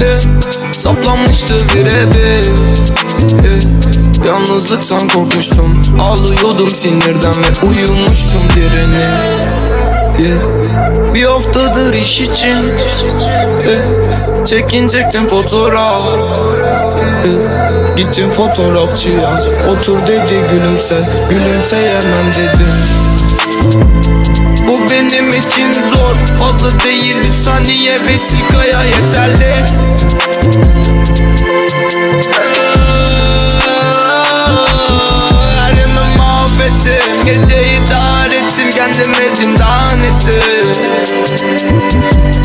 yeah. Saplanmıştı birebir yeah. Yalnızlıktan korkmuştum Ağlıyordum sinirden ve uyumuştum direni yeah. Bir haftadır iş için yeah. Çekinecektim fotoğraf yeah. Gittim fotoğrafçıya Otur dedi gülümse Gülümseyemem dedim benim için zor. Fazla değil üç saniye vesikaya yeterli. Her yanı mahvettim Geceyi dar ettim Kendime zindan ettim.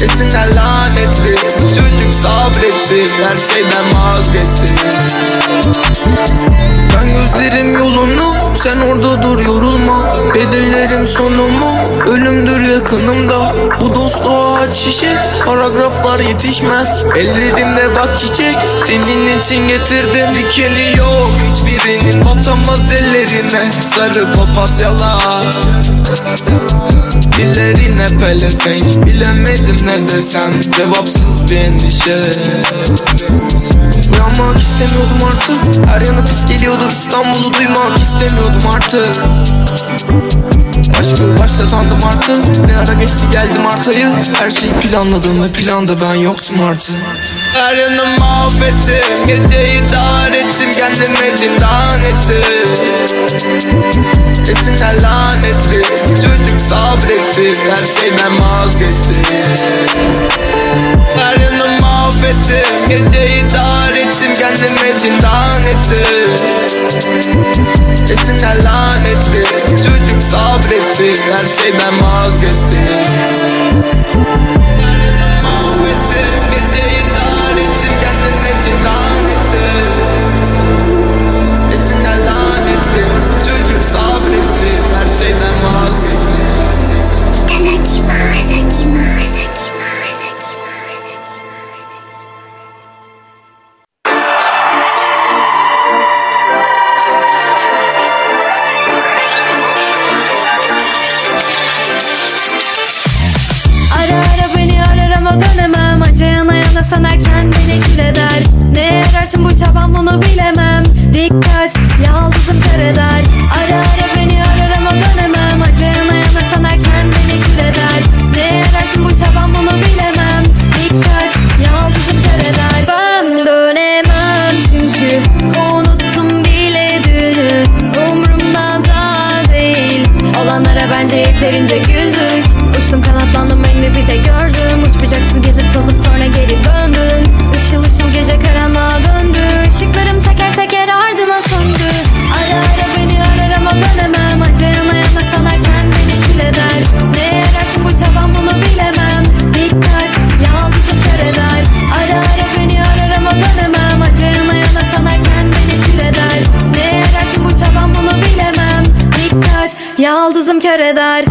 Esinler lanetli Çocuk sabretti Her şeyden vazgeçti ben gözlerim yolunu Sen orada dur yorulma. Belirlerim sonumu Ölümdür yakınımda. Bu dostluğa aç şişe Paragraflar yetişmez. Ellerimde bak çiçek Senin için getirdim Dikeni yok. Hiçbirinin batamaz ellerine Sarı papatyalar. Dillerine pelesenk Bilemedim ne desem. Cevapsız bir endişe. Uyanmak istemiyordum artık Her yana pis geliyordu İstanbul'u duymak istemiyordum artık. Aşkı başlatandım artık. Ne ara geçti geldim artıyı Her şeyi planladım ve planda ben yoktum artık. Her yanı mahvettim. Geceyi dar ettim. Kendime zindan ettim. Esinler lanetli. Çocuk sabretti Her şeyden vazgeçti Her mahvettim Geceyi dar ettim Kendime zindan ettim. Esinler lanetli Çocuk sabretti. Her şeyden vazgeçti yaldızım kör eder.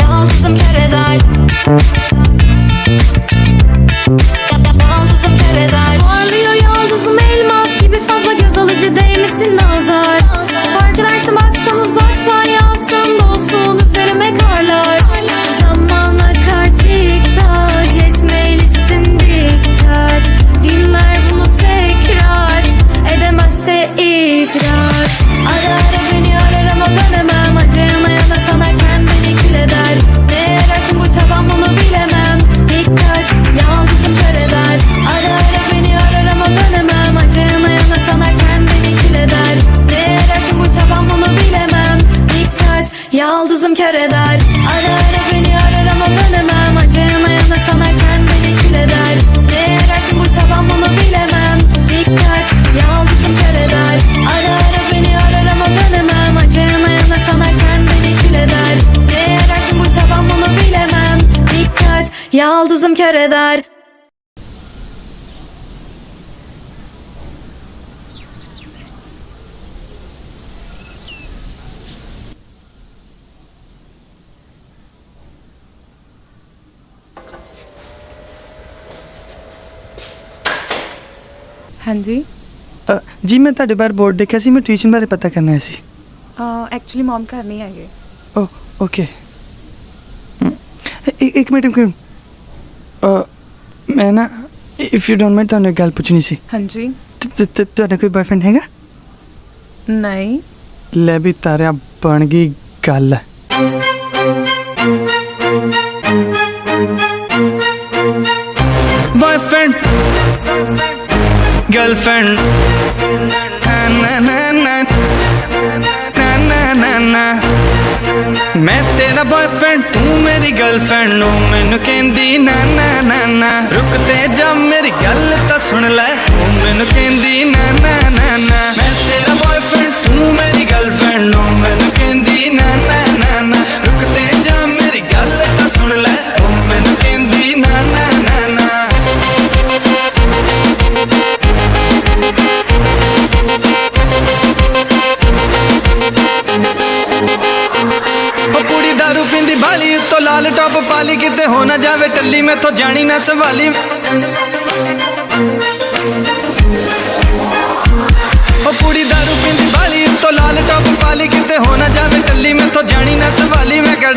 Yaldızım kör eder eder Ara ara beni arar ama dönemem. Acıyan ayağına sanarken beni kül eder. Ne ararsın bu çaban bunu bilemem. Dikkat yaldızım kör eder. Ara ara beni arar ama dönemem. Acıyan ayağına sanarken beni kül eder. Ne ararsın bu çaban bunu bilemem. Dikkat yaldızım kör eder ਹਾਂਜੀ। ਅ, ਜੀ ਮੈਂ ਤੁਹਾਡੇ ਬਾਰੇ ਬੋਰਡ ਦੇਖਿਆ ਸੀ ਮੈਂ ਟਿਊਸ਼ਨ ਬਾਰੇ ਪਤਾ ਕਰਨਾ ਸੀ। ਐਕਚੁਅਲੀ ਮਮ ਘਰ ਨਹੀਂ ਹੈਗੇ। ਓ ਓਕੇ। ਇੱਕ ਇੱਕ ਮਿੰਟ ਇੱਕ ਮਿੰਟ। ਅ, ਮੈਂ ਨਾ ਇਫ ਯੂ ਡੋਨਟ ਮਾਈਂਡ ਤੁਹਾਨੂੰ ਇੱਕ ਗੱਲ ਪੁੱਛਣੀ ਸੀ। ਹਾਂਜੀ। ਤ- ਤ- ਤ- ਤੁਹਾਡਾ ਕੋਈ ਬॉयਫ੍ਰੈਂਡ ਹੈਗਾ? ਨਹੀਂ। ਲੈ ਵੀ ਤਾਰਿਆ ਬਣ ਗਈ ਗੱਲ। ਬॉयਫ੍ਰੈਂਡ ਗਰਲਫ੍ਰੈਂਡ ਨਾ ਨਾ ਨਾ ਨਾ ਨਾ ਨਾ ਨਾ ਮੈਂ ਤੇਰਾ ਬॉयਫ੍ਰੈਂਡ ਤੂੰ ਮੇਰੀ ਗਰਲਫ੍ਰੈਂਡ ਨੂੰ ਮੈਨੂੰ ਕਹਿੰਦੀ, ਨਾ ਨਾ ਨਾ ਨਾ। ਰੁਕ ਤੇ ਜਾ, ਮੇਰੀ ਗੱਲ ਤਾਂ ਸੁਣ ਲੈ। ਤੂੰ ਮੈਨੂੰ ਕਹਿੰਦੀ, ਨਾ ਨਾ ਨਾ ਨਾ। ਮੈਂ ਜਾਵੇ ਟੱਲੀ, ਮੈਥੋਂ ਜਾਣੀ ਨਾ ਸੰਭਾਲੀ ਉਹ ਕੁੜੀ ਦਾਰੂ ਪੀਂਦੀ ਬਾਲੀ ਤੋਂ ਲਾਲ ਟੌਪ ਪਾਲੀ ਕਿਤੇ ਹੋ ਨਾ ਜਾਵੇ ਟੱਲੀ, ਮੈਥੋਂ ਜਾਣੀ ਨਾ ਸੰਭਾਲੀ ਮੈਂ ਕਾ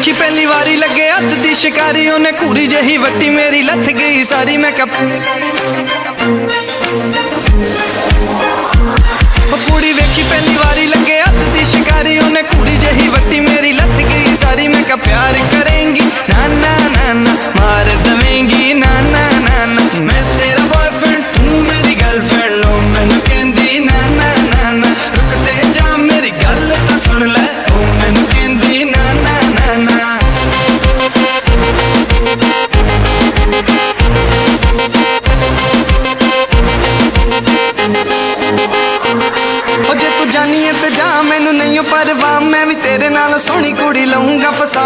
ਵੇਖੀ ਪਹਿਲੀ ਵਾਰੀ ਲੱਗੇ ਹੱਥ ਦੀ ਸ਼ਿਕਾਰੀ। ਉਹਨੇ ਘੂਰੀ ਜਹੀ ਵੱਟੀ ਮੇਰੀ, ਲੱਥ ਗਈ ਸਾਰੀ ਮੈਂ ਕੱਪ ਉਹ ਵੇਖੀ ਪਹਿਲੀ ਵਾਰੀ ਲੱਗੇ ਹੱਥ ਦੀ ਸ਼ਿਕਾਰੀ। ਉਹਨੇ ਘੂਰੀ ਜਹੀ ਵੱਟੀ ਮੇਰੀ, ਲੱਥ ਗਈ ਸਾਰੀ ਮੈਂ ਕਾ ਪਿਆਰ ਕਰੇਂਗੀ ਤੇਰੇ ਨਾਲ ਸੋਹਣੀ ਕੁੜੀ ਲਊਂਗਾ ਫਸਾ।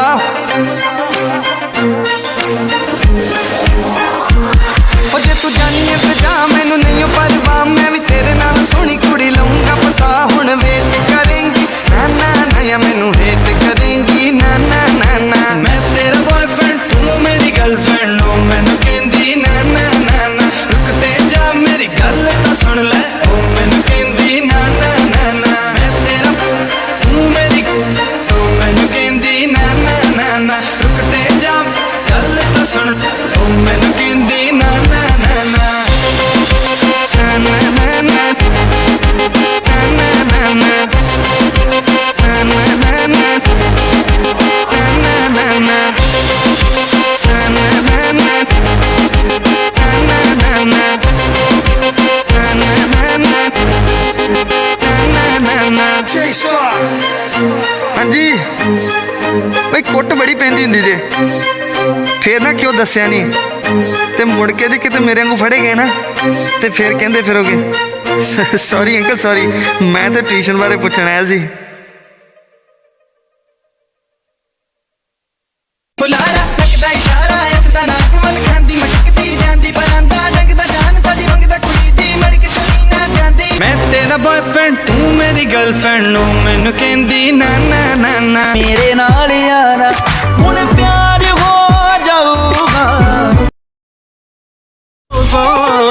ਫੇਰ ਨਾ ਕਿਉਂ ਦੱਸਿਆ ਨਹੀਂ ਤੇ ਮੁੜ ਕੇ ਜੇ ਕਿਤੇ ਮੇਰੇ ਵਾਂਗੂ ਫੜੇ ਗਏ ਨਾ ਤੇ ਫੇਰ ਕਹਿੰਦੇ ਫਿਰੋਗੇ ਸੌਰੀ ਅੰਕਲ ਸੌਰੀ ਮੈਂ ਤਾਂ ਟਿਊਸ਼ਨ ਬਾਰੇ ਪੁੱਛਣ ਆਇਆ ਸੀ। ਬॉयਫ੍ਰੈਂਡ ਤੂੰ ਮੇਰੀ ਗਰਲਫ੍ਰੈਂਡ ਨੂੰ ਮੈਨੂੰ ਕਹਿੰਦੀ ਨਾ ਨਾ ਨਾ ਮੇਰੇ ਨਾਲ Oh.